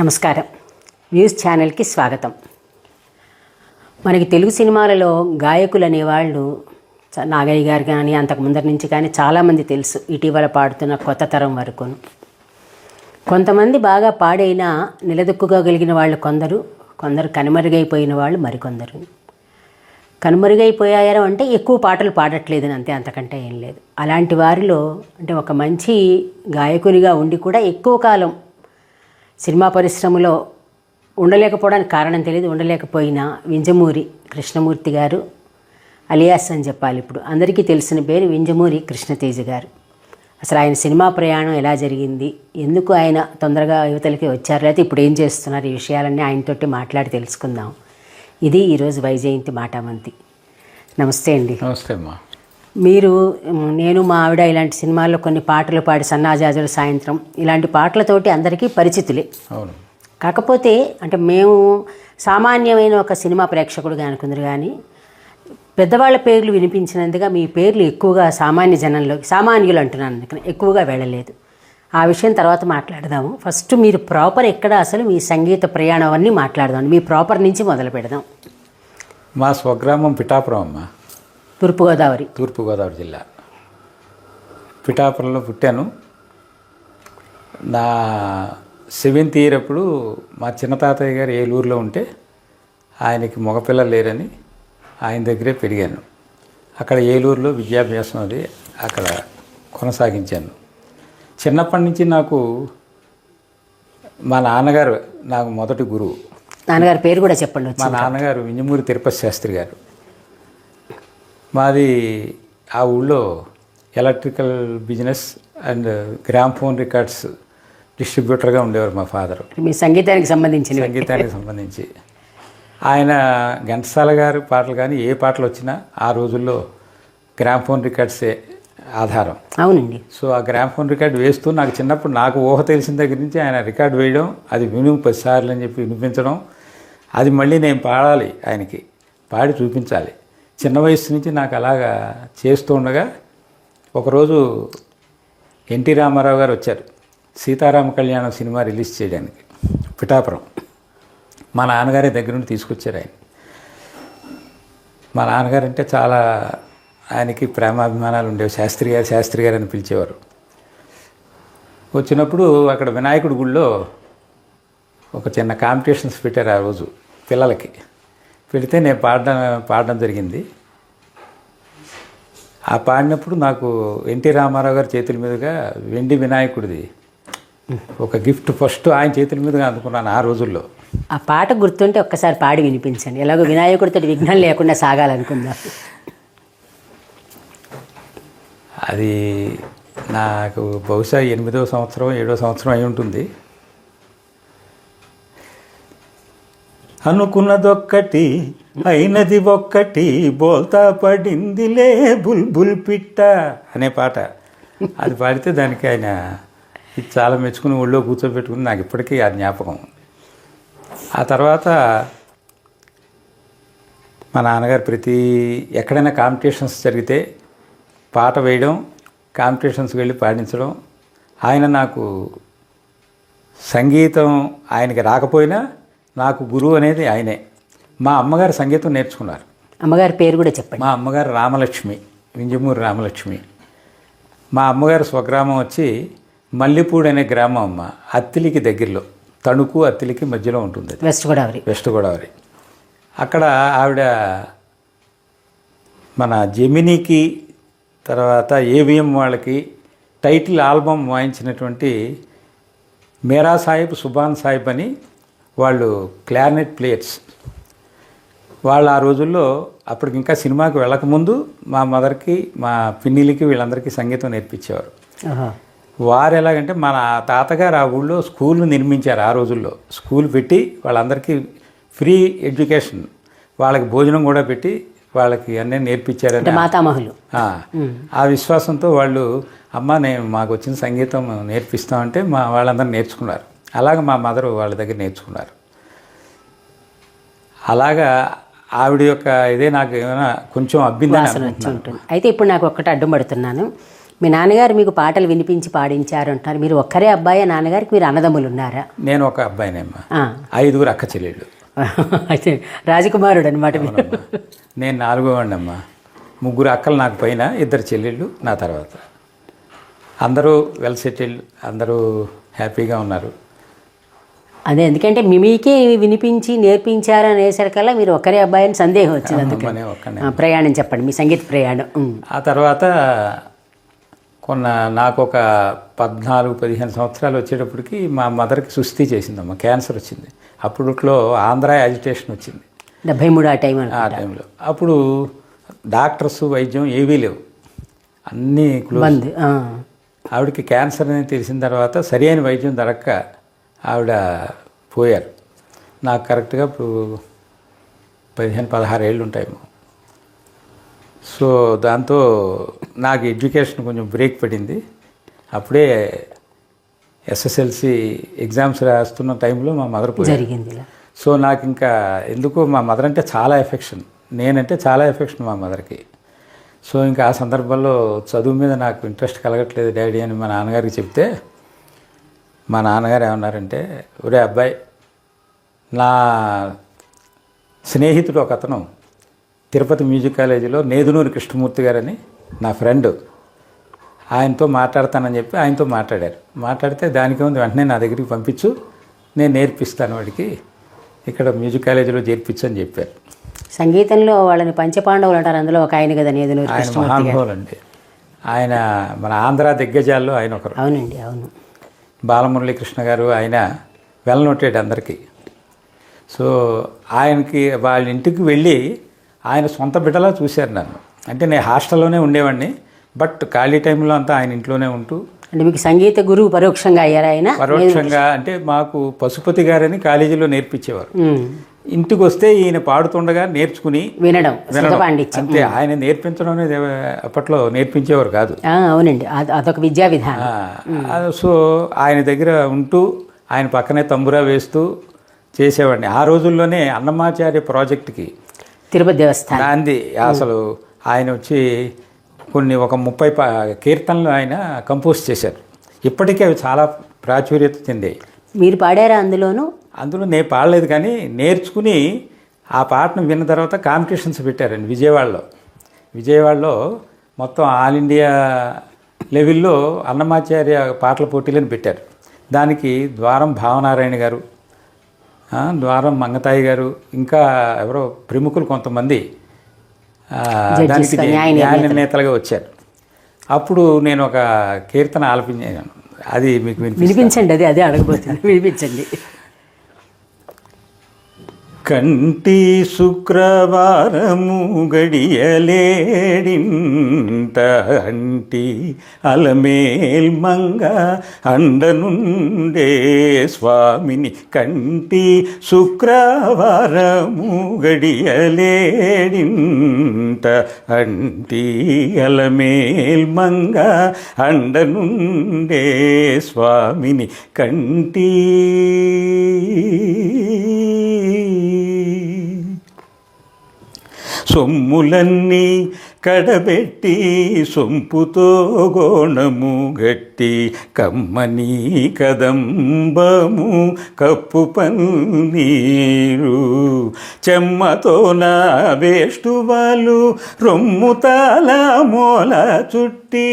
నమస్కారం. న్యూస్ ఛానల్కి స్వాగతం. మనకి తెలుగు సినిమాలలో గాయకులు అనేవాళ్ళు నాగయ్య గారు కానీ అంతకు ముందరి నుంచి కానీ చాలామంది తెలుసు ఇటీవల పాడుతున్న కొత్త తరం వరకును. కొంతమంది బాగా పాడైనా నిలదొక్కుకోగలిగిన వాళ్ళు కొందరు కొందరు కనుమరుగైపోయిన వాళ్ళు మరికొందరు. కనుమరుగైపోయారు అంటే ఎక్కువ పాటలు పాడట్లేదని అంతే అంతకంటే ఏం లేదు. అలాంటి వారిలో అంటే ఒక మంచి గాయకునిగా ఉండి కూడా ఎక్కువ కాలం సినిమా పరిశ్రమలో ఉండలేకపోవడానికి కారణం తెలియదు ఉండలేకపోయినా వింజమూరి కృష్ణమూర్తి గారు అలియాస్ అని చెప్పాలి ఇప్పుడు. అందరికీ తెలిసిన పేరు వింజమూరి కృష్ణతేజ గారు. అసలు ఆయన సినిమా ప్రయాణం ఎలా జరిగింది? ఎందుకు ఆయన తొందరగా యువతలకి వచ్చారు? లేకపోతే ఇప్పుడు ఏం చేస్తున్నారు? ఈ విషయాలన్నీ ఆయనతోటి మాట్లాడి తెలుసుకుందాం. ఇది ఈరోజు వైజయంతి మాటామంతి నమస్తే అండి. నమస్తే అమ్మా. మీరు నేను మా ఆవిడ ఇలాంటి సినిమాల్లో కొన్ని పాటలు పాడి సన్నాజాజుల సాయంత్రం ఇలాంటి పాటలతోటి అందరికీ పరిచితులే. అవును. కాకపోతే అంటే మేము సామాన్యమైన ఒక సినిమా ప్రేక్షకుడుగా అనుకుందరు కానీ పెద్దవాళ్ళ పేర్లు వినిపించినందుగా మీ పేర్లు ఎక్కువగా సామాన్య జనంలో సామాన్యులు అంటున్నాను అందుకని ఎక్కువగా వెళ్ళలేదు. ఆ విషయం తర్వాత మాట్లాడదాము. ఫస్ట్ మీరు ప్రాపర్ ఎక్కడ అసలు మీ సంగీత ప్రయాణం అన్నీ మాట్లాడదాం. మీ ప్రాపర్ నుంచి మొదలు పెడదాం. మా స్వగ్రామం పిఠాపురం అమ్మ. తూర్పుగోదావరి. తూర్పుగోదావరి జిల్లా. పిఠాపురంలో పుట్టాను. నా సెవెంత్ ఇయర్ అప్పుడు మా చిన్న తాతయ్య గారు ఏలూరులో ఉంటే ఆయనకి మగపిల్లలు లేరని ఆయన దగ్గరే పెరిగాను. అక్కడ ఏలూరులో విద్యాభ్యాసం అది అక్కడ కొనసాగించాను. చిన్నప్పటి నుంచి నాకు మా నాన్నగారు నాకు మొదటి గురువు. నాన్నగారి పేరు కూడా చెప్పండి మా నాన్నగారు వింజమూరి తిరుపతి శాస్త్రి గారు. మాది ఆ ఊళ్ళో electrical business and gramophone records డిస్ట్రిబ్యూటర్గా ఉండేవారు మా ఫాదరు. మీ సంగీతానికి సంబంధించినవి. సంగీతానికి సంబంధించి. ఆయన ఘంటసాల గారి పాటలు కానీ ఏ పాటలు వచ్చినా ఆ రోజుల్లో గ్రామ్ ఫోన్ రికార్డ్సే ఆధారం. అవునండి. సో ఆ గ్రామ్ ఫోన్ రికార్డ్ వేస్తూ నాకు చిన్నప్పుడు నాకు ఊహ తెలిసిన దగ్గర నుంచి ఆయన రికార్డ్ వేయడం అది విను పదిసార్లు అని చెప్పి వినిపించడం అది మళ్ళీ నేను పాడాలి ఆయనకి. పాడి చూపించాలి. చిన్న వయసు నుంచి నాకు అలాగా చేస్తూ ఉండగా ఒకరోజు ఎన్టీ రామారావు గారు వచ్చారు. సీతారామ కళ్యాణం సినిమా రిలీజ్ చేయడానికి పిఠాపురం. మా నాన్నగారి దగ్గర నుండి తీసుకొచ్చారు ఆయన. మా నాన్నగారు అంటే చాలా ఆయనకి ప్రేమాభిమానాలు ఉండేవి. శాస్త్రి గారు శాస్త్రి గారు అని పిలిచేవారు. వచ్చినప్పుడు అక్కడ వినాయకుడి గుడిలో ఒక చిన్న కాంపిటీషన్స్ పెట్టారు ఆ రోజు పిల్లలకి. పెడితే నేను పాడడం పాడడం జరిగింది. ఆ పాడినప్పుడు నాకు ఎన్టీ రామారావు గారి చేతుల మీదుగా వెండి వినాయకుడిది. ఒక గిఫ్ట్ ఫస్ట్ ఆయన చేతుల మీదుగా అందుకున్నాను ఆ రోజుల్లో. ఆ పాట గుర్తుంటే ఒక్కసారి పాడి వినిపించండి. ఎలాగో వినాయకుడితో విఘ్నం లేకుండా సాగాలనుకుందాం. అది నాకు బహుశా ఎనిమిదో సంవత్సరం ఏడో సంవత్సరం అయి ఉంటుంది. అనుకున్నదొక్కటి అయినది ఒక్కటి బోల్తా పడిందిలే బుల్బుల్ పిట్ట అనే పాట. అది పాడితే దానికి ఆయన ఇది చాలా మెచ్చుకుని ఒళ్ళో కూర్చోబెట్టుకుని నాకు ఇప్పటికీ ఆ జ్ఞాపకం. ఆ తర్వాత మా నాన్నగారు ప్రతి ఎక్కడైనా కాంపిటీషన్స్ జరిగితే పాట వేయడం కాంపిటీషన్స్కి వెళ్ళి పాడించడం. ఆయన నాకు సంగీతం ఆయనకి రాకపోయినా నాకు గురువు అనేది ఆయనే. మా అమ్మగారు సంగీతం నేర్చుకున్నారు. అమ్మగారి పేరు కూడా చెప్పండి. మా అమ్మగారు రామలక్ష్మి వింజమూరి రామలక్ష్మి. మా అమ్మగారు స్వగ్రామం వచ్చి మల్లిపూడి అనే గ్రామం అమ్మ అత్తిలికి దగ్గరలో తణుకు అత్తిలికి మధ్యలో ఉంటుంది. వెస్ట్ గోదావరి. వెస్ట్ గోదావరి. అక్కడ ఆవిడ మన జెమినీకి తర్వాత ఏవిఎం వాళ్ళకి టైటిల్ ఆల్బమ్ వాయించినటువంటి మేరా సాహిబ్ సుబాన్ సాహిబ్ అని వాళ్ళు క్లారినెట్ ప్లేయర్స్ వాళ్ళు ఆ రోజుల్లో అప్పటికి ఇంకా సినిమాకి వెళ్ళకముందు మా మదర్కి మా పిన్నిలకి వీళ్ళందరికీ సంగీతం నేర్పించేవారు. వారు ఎలాగంటే మన తాతగారు ఆ ఊళ్ళో స్కూల్ నిర్మించారు ఆ రోజుల్లో. స్కూల్ పెట్టి వాళ్ళందరికీ ఫ్రీ ఎడ్యుకేషన్. వాళ్ళకి భోజనం కూడా పెట్టి వాళ్ళకి అన్నీ నేర్పించారని అంటే మాతామహులు. ఆ, ఆ విశ్వాసంతో వాళ్ళు అమ్మ నేను మాకు వచ్చిన సంగీతం నేర్పిస్తామంటే మా వాళ్ళందరూ నేర్చుకున్నారు. అలాగే మా మదర్ వాళ్ళ దగ్గర నేర్చుకున్నారు. అలాగా ఆవిడ యొక్క ఇదే నాకు ఏమైనా కొంచెం ఉంటుంది. అయితే ఇప్పుడు నాకు ఒక్కటి అడ్డం పడుతున్నాను మీ నాన్నగారు మీకు పాటలు వినిపించి పాడించారు అంటారు మీరు ఒక్కరే అబ్బాయి? నాన్నగారికి మీరు అన్నదమ్ములు ఉన్నారా? నేను ఒక అబ్బాయినేమ్మా. ఐదుగురు అక్క చెల్లెళ్ళు. అయితే రాజకుమారుడు అనమాట. నేను నాలుగో వాడినమ్మా. ముగ్గురు అక్కలు నాకు పైన ఇద్దరు చెల్లెళ్ళు నా తర్వాత. అందరూ వెల్ సెటిల్డ్ అందరూ హ్యాపీగా ఉన్నారు. అదే ఎందుకంటే మీ మీకే వినిపించి నేర్పించారు అనేసరికల్లా మీరు ఒక్కరే అబ్బాయి అని సందేహం వచ్చింది అందుకని ప్రయాణం చెప్పండి మీ సంగీత ప్రయాణం. ఆ తర్వాత కొన్న నాకు ఒక పద్నాలుగు పదిహేను సంవత్సరాలు వచ్చేటప్పటికి మా మదర్కి సుస్థి చేసిందమ్మా క్యాన్సర్ వచ్చింది. అప్పట్లో ఆంధ్ర యాజిటేషన్ వచ్చింది. డెబ్బై మూడు ఆ టైం ఆ టైంలో. అప్పుడు డాక్టర్స్ వైద్యం ఏవీ లేవు. అన్నీ క్లోజ్. ఆవిడకి క్యాన్సర్ అని తెలిసిన తర్వాత సరైన వైద్యం దొరక్క ఆవిడ పోయారు. నాకు కరెక్ట్గా ఇప్పుడు పదిహేను పదహారు ఏళ్ళు ఉంటాయేమో సో దాంతో నాకు ఎడ్యుకేషన్ కొంచెం బ్రేక్ పడింది. అప్పుడే ఎస్ఎస్ఎల్సి ఎగ్జామ్స్ రాస్తున్న టైంలో మా మదర్ జరిగింది సో నాకు ఇంకా ఎందుకో మా మదర్ అంటే చాలా ఎఫెక్షన్. నేనంటే చాలా ఎఫెక్షన్ మా మదర్కి. సో ఇంకా ఆ సందర్భంలో చదువు మీద నాకు ఇంట్రెస్ట్ కలగట్లేదు డాడీ అని మా నాన్నగారికి చెప్తే మా నాన్నగారు ఏమన్నారంటే ఒరే అబ్బాయి నా స్నేహితుడు ఒక అతను తిరుపతి మ్యూజిక్ కాలేజీలో నేదునూరి కృష్ణమూర్తి గారని నా ఫ్రెండ్ ఆయనతో మాట్లాడతానని చెప్పి ఆయనతో మాట్లాడారు. మాట్లాడితే దానికి ఉంది వెంటనే నా దగ్గరికి పంపించు నేను నేర్పిస్తాను వాడికి ఇక్కడ మ్యూజిక్ కాలేజీలో చేర్పించు అని చెప్పారు. సంగీతంలో వాళ్ళని పంచపాండవులు అంటారు అందులో ఒక ఆయన కదా నేదునూరు ఆయన మహానుభావులు అండి ఆయన మన ఆంధ్ర దిగ్గజాల్లో ఆయన ఒకరు. అవునండి అవును. బాలమురళీకృష్ణ గారు ఆయన వెల్ నోటెడ్ అందరికీ. సో ఆయనకి వాళ్ళ ఇంటికి వెళ్ళి ఆయన సొంత బిడ్డలా చూశారు నన్ను. అంటే నేను హాస్టల్లోనే ఉండేవాడిని బట్ ఖాళీ టైంలో అంతా ఆయన ఇంట్లోనే ఉంటూ అంటే మీకు సంగీత గురువు పరోక్షంగా అయ్యారు ఆయన? పరోక్షంగా అంటే మాకు పశుపతి గారని కాలేజీలో నేర్పించేవారు. ఇంటికి వస్తే ఈయన పాడుతుండగా నేర్చుకుని వినడం అంతే ఆయన నేర్పించడం అనేది అప్పట్లో నేర్పించేవారు కాదు. అవునండి. అది- అదొక విద్యా విధానం. సో ఆయన దగ్గర ఉంటూ ఆయన పక్కనే తంబురా వేస్తూ చేసేవాడిని. ఆ రోజుల్లోనే అన్నమాచార్య ప్రాజెక్ట్కి తిరుపతి దేవస్థానం. నాంది అసలు ఆయన వచ్చి కొన్ని ఒక ముప్పై కీర్తనలు ఆయన కంపోజ్ చేశారు. ఇప్పటికీ అవి చాలా ప్రాచుర్యత చెందాయి. మీరు పాడారా అందులోను? అందులో నేను పాడలేదు కానీ నేర్చుకుని ఆ పాటను విన్న తర్వాత కాంపిటీషన్స్ పెట్టారండి విజయవాడలో. విజయవాడలో మొత్తం ఆల్ ఇండియా లెవెల్లో అన్నమాచార్య పాటల పోటీలను పెట్టారు. దానికి ద్వారం భావనారాయణ గారు ద్వారం మంగతాయి గారు ఇంకా ఎవరో ప్రముఖులు కొంతమంది దానికి న్యాయ నిర్ణేతలుగా వచ్చారు. అప్పుడు నేను ఒక కీర్తన ఆలపించాను అది మీకు వినిపి వినిపించండి అదే అదే అడగబోతుంది. వినిపించండి. కంటి శుక్రవారము గడియలేడింత అంటి అలమేల్ మంగ అండనుండే స్వామిని కంటి శుక్రవారము గడియలేడింత అంటి అలమేల్ మంగ అండనుండే స్వామిని కంటి సొమ్ములన్నీ కడబెట్టి సొంపుతో గోణము గట్టి కమ్మని కదంబము కప్పు పన్నీరు. చెమ్మతో నా వేష్టువాలు రొమ్ముతాల మూల చుట్టి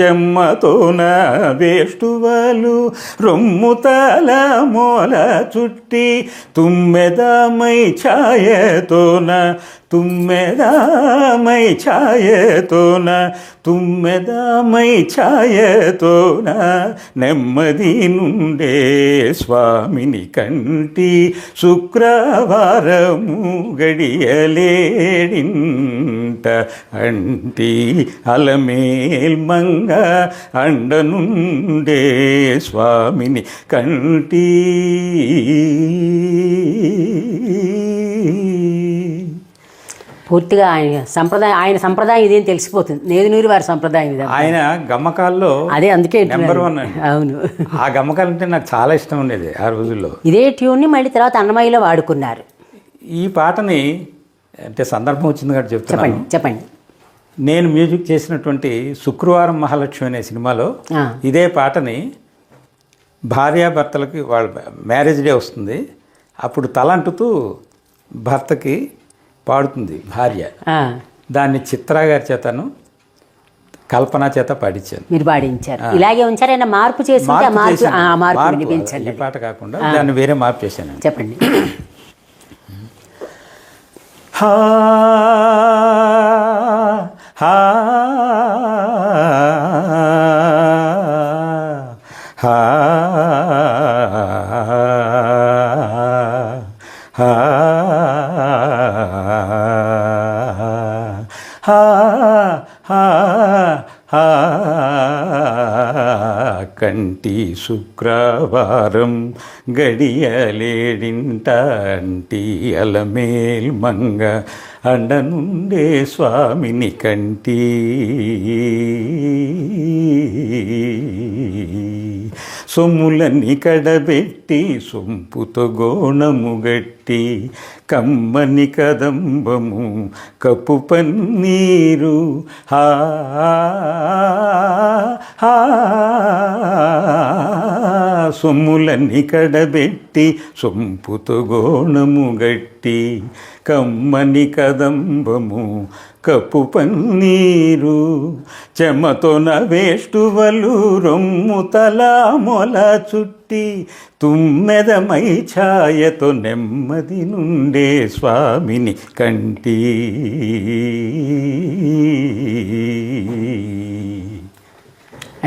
చెమ్మతో నా వేష్టువాలు రొమ్ముతాల మూల చుట్టి తుమ్మెదామై ఛాయతోన తుమ్మెదామై ఛాయతోన తుమ్మెదామై ఛాయతోన నెమ్మది నుండే స్వామిని కంటి శుక్రవారము గడియలేడింట. అంటి అలమేల్ మంగ అండ నుండే స్వామిని కంటి. పూర్తిగా ఆయన సంప్రదాయం ఆయన సంప్రదాయం ఇదేం తెలిసిపోతుంది. నేదునూరి వారి సంప్రదాయం ఇది ఆయన గమ్మకాల్లో అదే అందుకే నెంబర్ వన్ అవును. ఆ గమ్మకాలు అంటే నాకు చాలా ఇష్టం ఉండేది ఆ రోజుల్లో. ఇదే ట్యూన్ని మళ్ళీ తర్వాత అన్నమయ్యలో వాడుకున్నారు. ఈ పాటని అంటే సందర్భం వచ్చింది కాబట్టి చెప్తున్నాను. చెప్పండి చెప్పండి. నేను మ్యూజిక్ చేసినటువంటి శుక్రవారం మహాలక్ష్మి అనే సినిమాలో ఇదే పాటని భార్యాభర్తలకి వాళ్ళ మ్యారేజ్ డే వస్తుంది. అప్పుడు తలంటుతూ భర్తకి పాడుతుంది భార్య. దాన్ని చిత్రా గారి చేతను కల్పన చేత పాడించాను మీరు పాడించారు. ఇలాగే ఉంచారు. అయినా మార్పు చేసి మార్పు పాట కాకుండా దాన్ని వేరే మార్పు చేశాను. చెప్పండి. హా హా కంటి శుక్రవారం గడియలేడింట అంటి అలమేల్ మంగ అండనుండే స్వామిని కంటి. సొమ్ములని కడబెట్టి సొంపుతో గోణము గట్టి కమ్మని కదంబము కప్పు పన్నీరు హా హా సొమ్ములన్నీ కడబెట్టి సొంపుతో గోణము గట్టి కమ్మని కదంబము కప్పు పన్నీరు చెమతో నవేష్టువలు రొమ్ము తలా మొల చుట్టి తుమ్మెదమై ఛాయతో నెమ్మది నుండే స్వామిని కంటి.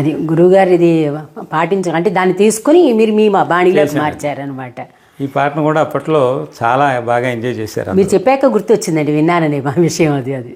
అది గురువుగారు ఇది పాటించ అంటే దాన్ని తీసుకుని మీరు మీ మా బాణీలోకి మార్చారనమాట ఈ పాటను కూడా అప్పట్లో చాలా బాగా ఎంజాయ్ చేశారు మీరు చెప్పాక గుర్తొచ్చిందండి విన్నానని మా విషయం అది అది.